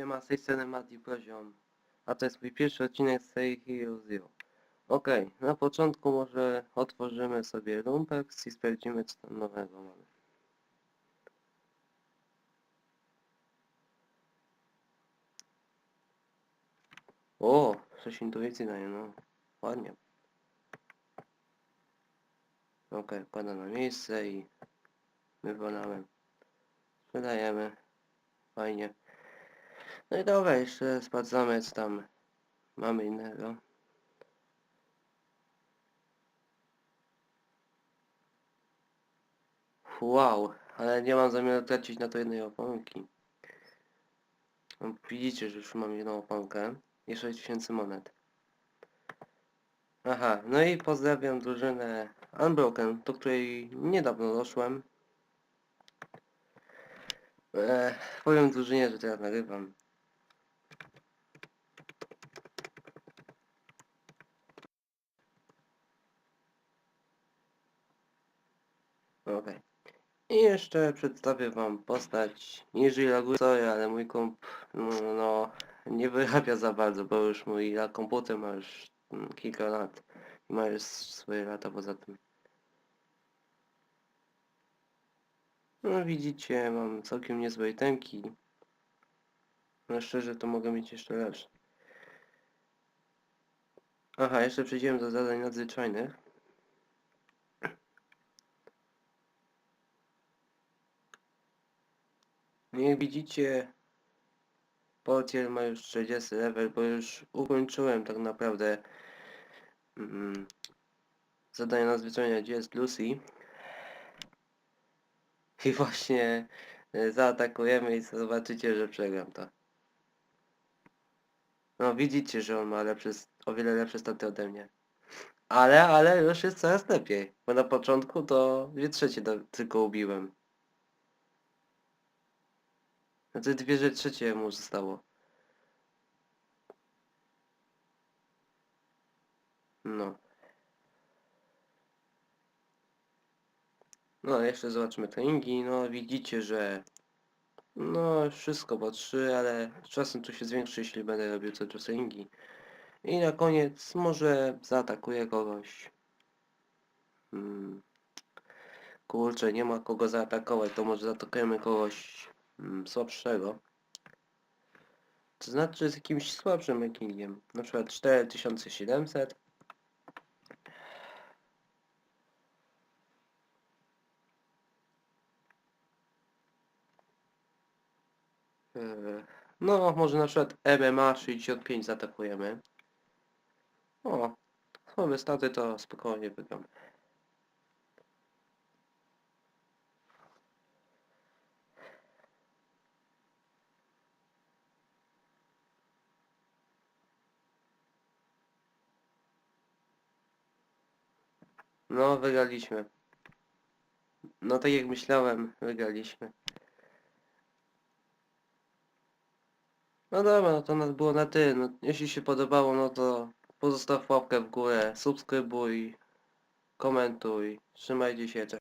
Siema, z tej strony Poziom, a to jest mój pierwszy odcinek z serii Hero Zero. Okej, na początku może otworzymy sobie Lumpex i sprawdzimy co tam nowego mamy. O, coś intuicji daje, no. Ładnie. Okej, wkładam na miejsce i wywalamy. Sprzedajemy. Fajnie. No i dobra, jeszcze sprawdzamy co tam mamy innego. Wow, ale nie mam zamiaru tracić na to jednej oponki. No, Widzicie, że już mam jedną oponkę i 6000 monet. Aha, no i pozdrawiam drużynę Unbroken, do której niedawno doszłem. Eee, powiem drużynie, że teraz nagrywam. Okej. I jeszcze przedstawię wam postać. Jeżeli laguje, sorry, ale mój komp no, nie wyrabia za bardzo, bo już mój komputer ma już mm, kilka lat i ma już swoje lata poza tym. No widzicie, mam całkiem niezłe itemki. No szczerze to mogę mieć jeszcze lepsze. Aha, jeszcze przejdziemy do zadań nadzwyczajnych. Jak widzicie, portier ma już 40 level, bo już ukończyłem tak naprawdę mm, zadanie nadzwyczajne, gdzie jest Lucy. I właśnie e, zaatakujemy i zobaczycie, że przegram to. No widzicie, że on ma lepsze, o wiele lepsze staty ode mnie. Ale, ale już jest coraz lepiej. Bo na początku to dwie trzecie do, tylko ubiłem. Znaczy dwie że trzecie mu zostało. No. No, jeszcze zobaczmy treningi. No, widzicie, że no, wszystko po trzy, ale czasem to się zwiększy, jeśli będę robił co do treningi. I na koniec może zaatakuję kogoś. Hmm. Kurczę, nie ma kogo zaatakować, to może zaatakujemy kogoś słabszego. To znaczy z jakimś słabszym rankingiem. Na przykład 4700. Eee, No, może na przykład MMA 65 zaatakujemy. O, słabe staty to spokojnie wygram. No, wygraliśmy. No tak jak myślałem, wygraliśmy. No dobra, no to nas było na tyle. No, jeśli się podobało, no to pozostaw łapkę w górę, subskrybuj, komentuj, trzymajcie się.